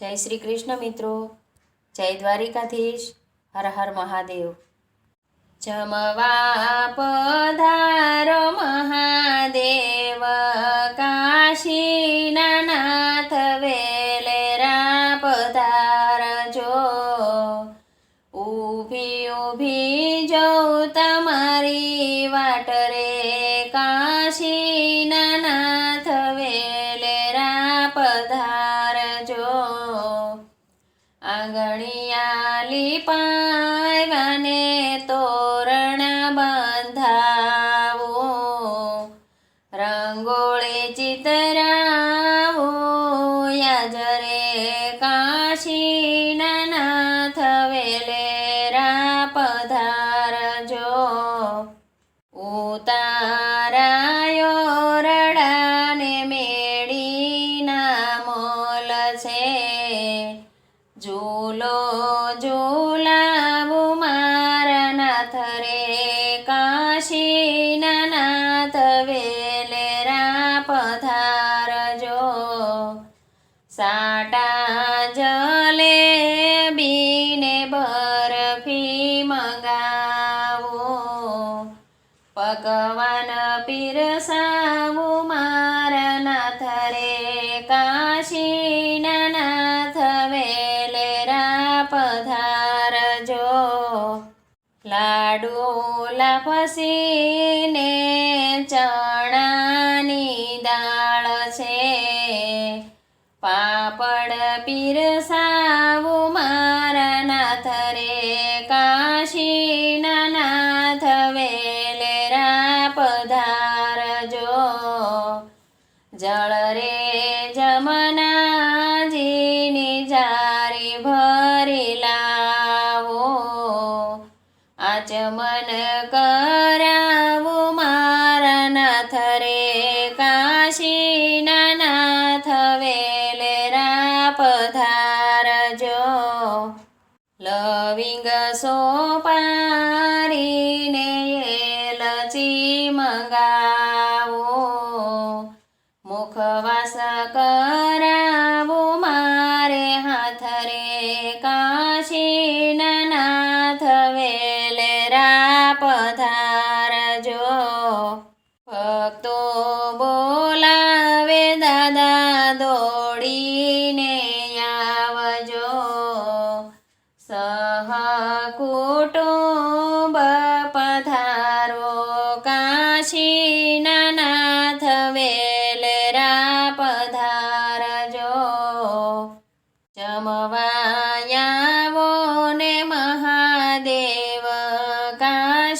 જય શ્રી કૃષ્ણ મિત્રો. જય દ્વારિકાધીશ. હર હર મહાદેવ. જમવા પધારો મહાદેવ. કાશીના નાથ વેલેરા પધારજો. ઊભી ઊભી જોઉં તમારી વાટ રે. કાશીના નાથ વેલેરા પધારજો. આંગણિયાલી પાયવાને તોરણ બંધાવો, રંગોળી ચિતરાવો, યાજરે કાશીના નાથ વેલેરા પધારજો. ઉતારાયો રડાને મેળીના મોલ છે. ઝૂલો જોલાવું મારા નાથ રે કાશીના નાથ વેલેરા પધારજો. સાટા જલે બીને બરફી મંગાવો, પકવાન પીરસાવું લાડુ પસીને ચણાની દાળ છે. પાપડ પીરસાવું મારા નાથ રે કાશીના નાથ વેલેરા પધારજો. જળ રે આચમન કરાવું મારા નાથ રે કાશીના નાથ વેલેરા પધારજો લવિંગ સોપારીને પધારજો ભક્તો બોલાવે દાદા દોડીને આવજો. સહ કુટુંબ પધારો કાશીના નાથ વેલરા પધારજો. જમવાયાવો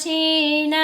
machine.